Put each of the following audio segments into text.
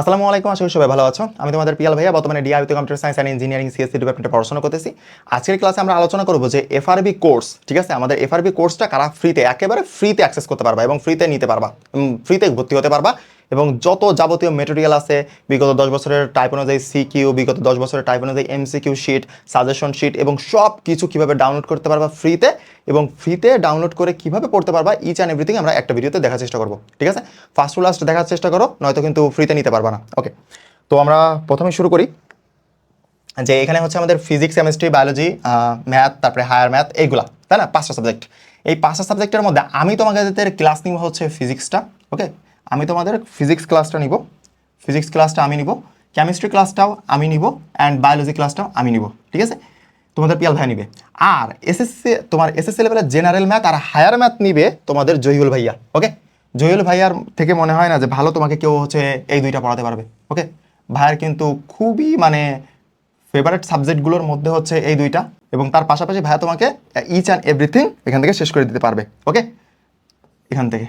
আসসালামু আলাইকুম, আশা করি সবাই ভালো আছো। আমি তোমাদের পিয়াল ভাইয়া, বর্তমানে ডিআইতে computer science and engineering CSC ডিপার্টমেন্টে পড়াশোনা করতেছি। আজকের ক্লাসে আমরা আলোচনা করব যে এফআরবি কোর্স ঠিক আছে? আমাদের এফআরবি কোর্সটা কারা ফ্রিতে একেবারে ফ্রিতে অ্যাক্সেস করতে পারবা এবং ফ্রিতে নিতে পারবা ফ্রিতে ভর্তি হতে পারবা। এবং যত যাবতীয় মেটেরিয়াল আছে, বিগত দশ বছরের টাইপ অনুযায়ী সিকিউ বিগত দশ বছরের টাইপ অনুযায়ী এমসিকিউ শিট সাজেশন শিট এবং সব কিছু কীভাবে ডাউনলোড করতে পারবা ফ্রিতে এবং ফ্রিতে ডাউনলোড করে কীভাবে পড়তে পারবা ইচ অ্যান্ড এভরিথিং আমরা একটা ভিডিওতে দেখার চেষ্টা করব, ঠিক আছে? ফার্স্ট টু লাস্ট দেখার চেষ্টা করো, নয়তো কিন্তু ফ্রিতে নিতে পারবা না ওকে তো আমরা প্রথমে শুরু করি যে এখানে হচ্ছে আমাদের ফিজিক্স কেমিস্ট্রি বায়োলজি ম্যাথ তারপরে হায়ার ম্যাথ এইগুলা, তাই না? পাঁচটা সাবজেক্ট এই পাঁচটা সাবজেক্টের মধ্যে আমি তোমাদের ক্লাস নিব হচ্ছে ফিজিক্সটা ওকে আমি তোমাদের ফিজিক্স ক্লাসটা নিব। ফিজিক্স ক্লাসটা আমি নিব কেমিস্ট্রি ক্লাসটাও আমি নিব অ্যান্ড বায়োলজি ক্লাসটাও আমি নিব, ঠিক আছে? তোমাদের পিয়াল ভাই নিবে। আর এসএসসি তোমার এসএসসি লেভেলের জেনারেল ম্যাথ আর হায়ার ম্যাথ নিবে তোমাদের জহিউল ভাইয়া ওকে জহিউল ভাইয়ার থেকে মনে হয় না যে ভালো তোমাকে কেউ হচ্ছে এই দুইটা পড়াতে পারবে ওকে ভাইয়ার কিন্তু খুবই মানে ফেভারিট সাবজেক্টগুলোর মধ্যে হচ্ছে এই দুইটা, এবং তার পাশাপাশি ভাইয়া তোমাকে ইচ অ্যান্ড এভরিথিং এখান থেকে শেষ করে দিতে পারবে ওকে এখান থেকে।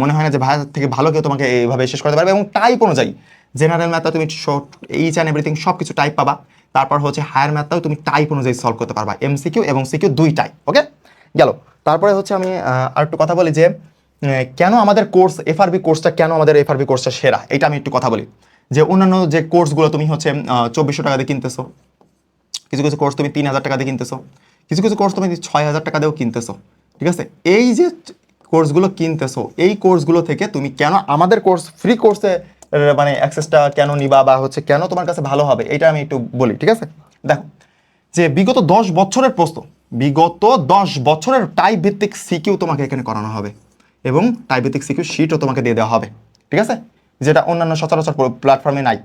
মনে হয় না যে ভাইয়ার থেকে ভালো কেউ তোমাকে এইভাবে শেষ করতে পারবে এবং টাইপ অনুযায়ী জেনারেল ম্যাথটা তুমি শর্ট ইচ অ্যান্ড এভরিথিং সব কিছু টাইপ পাবা। তারপর হচ্ছে হায়ার ম্যাথটাও তুমি টাইপ অনুযায়ী সলভ করতে পারবা এমসিকিউ এবং সিকিউ দুইটাই ওকে গেল। তারপরে হচ্ছে আমি আর একটু কথা বলি যে কেন আমাদের কোর্স এফআরবি কোর্সটা কেন আমাদের এফআরবি কোর্সটা সেরা? এটা আমি একটু কথা বলি। যে অন্যান্য যে কোর্সগুলো তুমি হচ্ছে চব্বিশশো টাকা দিয়ে কিনতেছো, কিছু কিছু কোর্স তুমি তিন হাজার টাকা দিয়ে কিনতেছো, কিছু কিছু কোর্স তুমি ছয় হাজার টাকা দিয়েও কিনতেছো, ঠিক আছে? এই যে কোর্সগুলো কিনতেছো, এই কোর্সগুলো থেকে তুমি কেন আমাদের কোর্স ফ্রি কোর্সে মানে অ্যাক্সেসটা কেন নিবা বা হচ্ছে কেন তোমার কাছে ভালো হবে, এটা আমি একটু বলি, ঠিক আছে? দেখো, যে বিগত দশ বছরের প্রশ্ন, বিগত দশ বছরের টাইপ ভিত্তিক সিকিউ তোমাকে এখানে করানো হবে এবং টাইপ ভিত্তিক সিকিউ শিটও তোমাকে দিয়ে দেওয়া হবে, ঠিক আছে? যেটা অন্যান্য সচরাচর প্ল্যাটফর্মে নাই।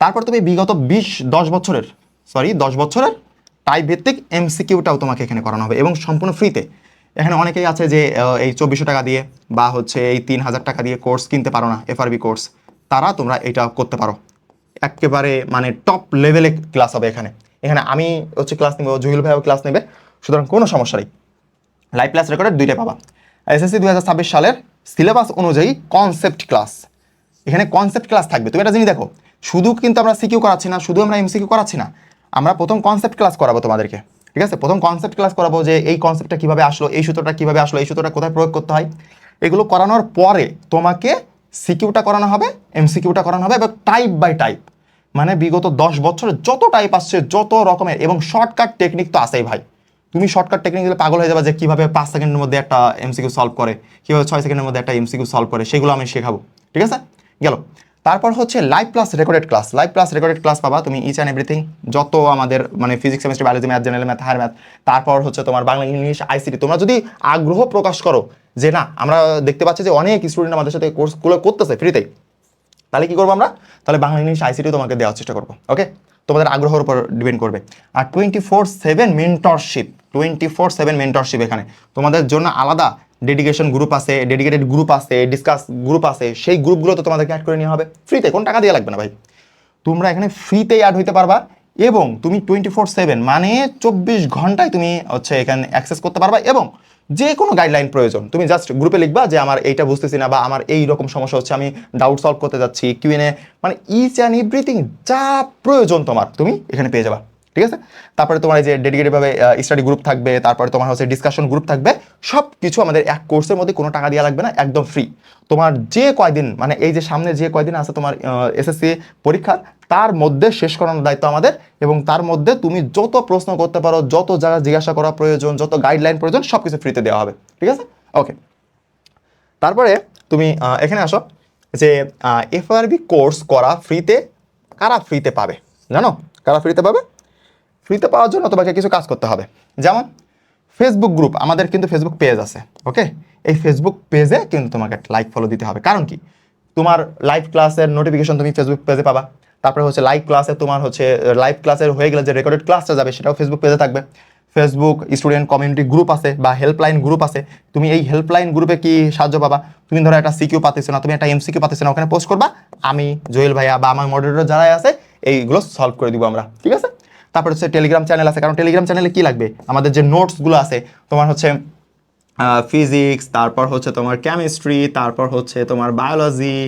তারপর তুমি বিগত বিশ, দশ বছরের সরি দশ বছরের টাইপ ভিত্তিক এমসিকিউটাও তোমাকে এখানে করানো হবে এবং সম্পূর্ণ ফ্রিতে এখানে অনেকেই আছে যে এই চব্বিশশো টাকা দিয়ে বা হচ্ছে এই তিন হাজার টাকা দিয়ে কোর্স কিনতে পারো না এফআরবি কোর্স, তারা তোমরা এটা করতে পারো। একেবারে মানে টপ লেভেলে ক্লাস হবে এখানে। এখানে আমি হচ্ছে ক্লাস নেব জহিল ভাইও ক্লাস নেবে, সুতরাং কোনো সমস্যা নেই। লাইভ ক্লাস রেকর্ডেড দুইটা পাবা। এসএসসি দুই হাজার ছাব্বিশ সালের সিলেবাস অনুযায়ী কনসেপ্ট ক্লাস এখানে কনসেপ্ট ক্লাস থাকবে। তুমি একটা জিনিস দেখো, শুধু কিন্তু আমরা সিকিউ করাচ্ছি না, শুধু আমরা এমসিকিউ করাচ্ছি না, আমরা প্রথম কনসেপ্ট ক্লাস করাবো তোমাদেরকে। ঠিক আছে? প্রথম কনসেপ্ট ক্লাস করাবো যে এই কনসেপ্টটা কীভাবে আসলো, এই সূত্রটা কীভাবে আসলো, এই সূত্রটা কোথায় প্রয়োগ করতে হয়। এগুলো করানোর পরে তোমাকে সিকিউটা করানো হবে এমসিকিউটা করানো হবে এবং টাইপ বাই টাইপ মানে বিগত দশ বছরে যত টাইপ আসছে, যত রকমের, এবং শর্টকাট টেকনিক তো আছেই ভাই। তুমি শর্টকাট টেকনিক দিলে পাগল হয়ে যাবে যে কীভাবে পাঁচ সেকেন্ডের মধ্যে একটা এমসিকিউ সলভ করে, কীভাবে ছয় সেকেন্ডের মধ্যে একটা এমসিকিউ সলভ করে, সেগুলো আমি শেখাবো। ঠিক আছে? গেল। তারপর হচ্ছে live plus recorded class live plus recorded class পাবা তুমি ইচ অ্যান্ড এভরিথিং যত আমাদের মানে physics chemistry biology math general math higher math তারপর হচ্ছে তোমার বাংলা ইংলিশ আইসিটি তোমরা যদি আগ্রহ প্রকাশ করো যে না, আমরা দেখতে পাচ্ছি যে অনেক স্টুডেন্ট আমাদের সাথে কোর্সগুলো করতেছে ফ্রিতেই তাহলে কি করব আমরা? তাহলে বাংলা ইংলিশ আইসিটি তোমাকে দেওয়ার চেষ্টা করব ওকে তোমাদের আগ্রহের উপর ডিপেন্ড করবে। আর twenty four seven mentorship twenty four seven mentorship এখানে। তোমাদের জন্য আলাদা ডেডিকেশন গ্রুপ আছে ডেডিকেটেড গ্রুপ আছে ডিসকাস গ্রুপ আছে, সেই গ্রুপগুলো তো তোমাদেরকে অ্যাড করে নেওয়া হবে। ফ্রিতে কোনো টাকা দিয়ে লাগবে না ভাই। তোমরা এখানে ফ্রিতেই অ্যাড হইতে পারবা এবং তুমি টোয়েন্টি ফোর সেভেন মানে চব্বিশ ঘন্টায় তুমি হচ্ছে এখানে অ্যাক্সেস করতে পারবা এবং যে কোনো গাইডলাইন প্রয়োজন। তুমি জাস্ট গ্রুপে লিখবা যে আমার এইটা বুঝতেছি না বা আমার এই রকম সমস্যা হচ্ছে, আমি ডাউট সলভ করতে যাচ্ছি কিউএনএ মানে ইচ অ্যান্ড এভরিথিং যা প্রয়োজন তোমার, তুমি এখানে পেয়ে যাবা। ঠিক আছে? তারপরে তোমার এই যে ডেডিকেটেডভাবে স্টাডি গ্রুপ থাকবে, তারপরে তোমার হচ্ছে ডিসকাশন গ্রুপ থাকবে সব কিছু আমাদের এক কোর্সের মধ্যে কোনো টাকা দেওয়া লাগবে না, একদম ফ্রি তোমার যে কয়দিন মানে এই যে সামনে যে কয়দিন আছে তোমার এসএসসি পরীক্ষা তার মধ্যে শেষ করানোর দায়িত্ব আমাদের এবং তার মধ্যে তুমি যত প্রশ্ন করতে পারো, যত জায়গা জিজ্ঞাসা করা প্রয়োজন, যত গাইডলাইন প্রয়োজন সব কিছু ফ্রিতে দেওয়া হবে, ঠিক আছে? ওকে তারপরে তুমি এখানে আসো যে এফআরবি কোর্স করা ফ্রিতে কারা ফ্রিতে পাবে? জানো? কারা ফ্রিতে পাবে? ফ্রিতে পাওয়ার জন্য তোমাকে কিছু কাজ করতে হবে। যেমন ফেসবুক গ্রুপ আমাদের কিন্তু ফেসবুক পেজ আছে ওকে এই ফেসবুক পেজে কিন্তু তোমাকে লাইক ফলো দিতে হবে। কারণ কি? তোমার লাইভ ক্লাসের নোটিফিকেশন তুমি ফেসবুক পেজে পাবা। তারপরে হচ্ছে লাইভ ক্লাসে তোমার হচ্ছে লাইভ ক্লাসের হয়ে গেলে যে রেকর্ডেড ক্লাসটা যাবে সেটাও ফেসবুক পেজে থাকবে। ফেসবুক স্টুডেন্ট কমিউনিটি গ্রুপ আছে বা হেল্পলাইন গ্রুপ আছে। তুমি এই হেল্পলাইন গ্রুপে কি সাহায্য পাবা? তুমি ধরো একটা সিকিউ পাতেছো না, তুমি একটা এমসিকিউ পাতেছো না, ওখানে পোস্ট করবা। আমি, জোয়েল ভাইয়া বা আমার মডারেটর যারাই আছে, এইগুলো সলভ করে দিব আমরা, ঠিক আছে? তারপর হচ্ছে টেলিগ্রাম চ্যানেল আছে, কারণ টেলিগ্রাম চ্যানেলে কি লাগবে? আমাদের যে নোটসগুলো আছে, তোমার হচ্ছে ফিজিক্স তারপর হচ্ছে তোমার কেমিস্ট্রি তারপর হচ্ছে তোমার বায়োলজি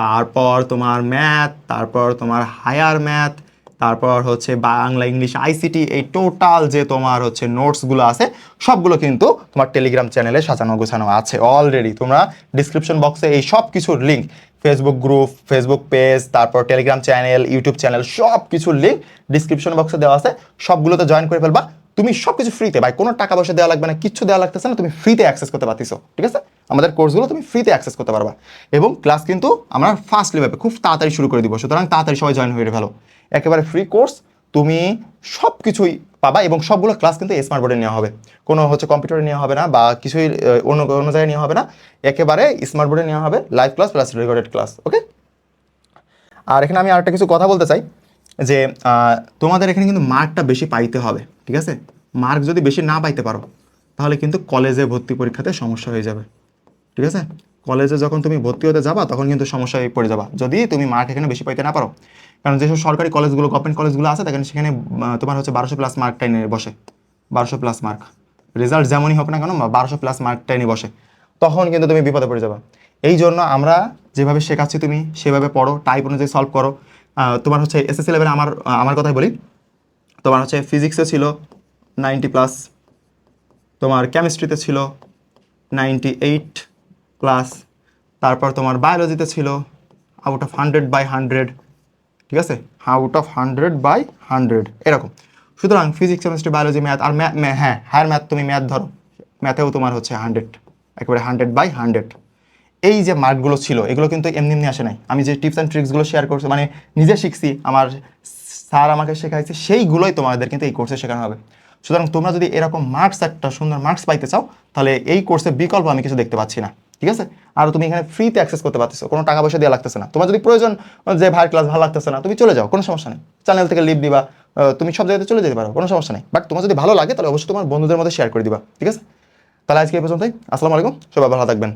তারপর তোমার ম্যাথ তারপর তোমার হায়ার ম্যাথ তারপর হচ্ছে বাংলা ইংলিশ আইসিটি এই টোটাল যে তোমার হচ্ছে নোটসগুলো আছে, সবগুলো কিন্তু তোমার টেলিগ্রাম চ্যানেলে সাজানো, গোছানো আছে অলরেডি তোমরা ডিসক্রিপশন বক্সে এই সব কিছুর link Facebook group Facebook page তারপর টেলিগ্রাম চ্যানেল ইউটিউব চ্যানেল সব কিছুর লিঙ্ক ডিসক্রিপশন বক্সে দেওয়া আছে। সবগুলোতে জয়েন করে ফেলবা। তুমি সব কিছু ফ্রিতে ভাই, কোনো টাকা পয়সা দেওয়া লাগবে না, কিচ্ছু দেওয়া লাগতেছে না, তুমি ফ্রিতে অ্যাক্সেস করতে পারতেছো, ঠিক আছে? আমাদের কোর্সগুলো তুমি ফ্রিতে অ্যাক্সেস করতে পারবা। এবং ক্লাস কিন্তু আমরা ফার্স্ট লেভেলে খুব তাড়াতাড়ি শুরু করে দিব, সুতরাং তাড়াতাড়ি সবাই জয়েন হয়ে ভালো একেবারে ফ্রি কোর্স তুমি সব কিছুই পাবা এবং সবগুলো ক্লাস কিন্তু স্মার্ট বোর্ডে নেওয়া হবে। কোনো হচ্ছে কম্পিউটারে নেওয়া হবে না বা কিছুই অন্য কোনো জায়গায় নেওয়া হবে না। একেবারে স্মার্ট বোর্ডে নেওয়া হবে live class plus recorded class okay আর এখানে আমি আরেকটা কিছু কথা বলতে চাই। যে তোমাদের এখানে কিন্তু মার্কটা বেশি পাইতে হবে, ঠিক আছে? মার্ক যদি বেশি না পাইতে পারো, তাহলে কিন্তু কলেজে ভর্তি পরীক্ষাতে সমস্যা হয়ে যাবে, ঠিক আছে? কলেজে যখন তুমি ভর্তি হতে যাবা, তখন কিন্তু সমস্যায় পড়ে যাবা। যদি তুমি মার্ক এখানে বেশি পাইতে না পারো, কারণ যেসব সরকারি কলেজগুলো গভর্নমেন্ট কলেজগুলো আছে তখন সেখানে তোমার হচ্ছে বারোশো প্লাস মার্কটাই নিয়ে বসে, বারোশো প্লাস মার্ক। রেজাল্ট যেমনই হোক না কেন বারোশো প্লাস মার্কটাই নিয়ে বসে, তখন কিন্তু তুমি বিপদে পড়ে যাবা। এই জন্য আমরা যেভাবে শেখাচ্ছি তুমি, সেভাবে পড়ো টাইপ অনুযায়ী সলভ করো। তোমার হচ্ছে এসএসসি লেভেলে আমার আমার কথাই বলি। তোমার হচ্ছে ফিজিক্সে ছিল নাইনটি প্লাস তোমার কেমিস্ট্রিতে ছিল নাইনটি এইট প্লাস তারপর তোমার বায়োলজিতে ছিল out of hundred by hundred ঠিক আছে? Out of hundred by hundred এরকম। সুতরাং ফিজিক্স কেমিস্ট্রি বায়োলজি ম্যাথ আর হ্যাঁ হায়ার ম্যাথ তুমি ম্যাথ ধরো। ম্যাথেও তোমার হচ্ছে হান্ড্রেড একেবারে হান্ড্রেড বাই হান্ড্রেড এই যে মার্কগুলো ছিল, এগুলো কিন্তু এমনি এমনি আসে নাই। আমি যে টিপস অ্যান্ড ট্রিক্সগুলো শেয়ার করছি মানে নিজে শিখছি, আমার স্যার আমাকে শেখাইছে, সেইগুলোই তোমাদের কিন্তু এই কোর্সে শেখানো হবে। সুতরাং তোমরা যদি এরকম মার্কস একটা সুন্দর মার্কস পাইতে চাও, তাহলে এই কোর্সের বিকল্প আমি কিছু দেখতে পাচ্ছি না, ঠিক আছে? আর তুমি এখানে ফ্রিতে অ্যাক্সেস করতে পারতেছো, কোনো টাকা পয়সা দেওয়া লাগতেছে না। তোমার যদি প্রয়োজন, যে ভাইয়ের ক্লাস ভালো লাগতেছে না, তুমি চলে যাও, কোনো সমস্যা নেই। চ্যানেল থেকে লিভ দিবা তুমি সব জায়গাতে চলে যেতে পারো, কোনো সমস্যা নেই। বাট তোমার যদি ভালো লাগে, তাহলে অবশ্যই তোমার বন্ধুদের মধ্যে শেয়ার করে দিবা, ঠিক আছে? তাহলে আজকে এই পর্যন্তই। আসসালামু আলাইকুম, সবাই ভালো থাকবেন।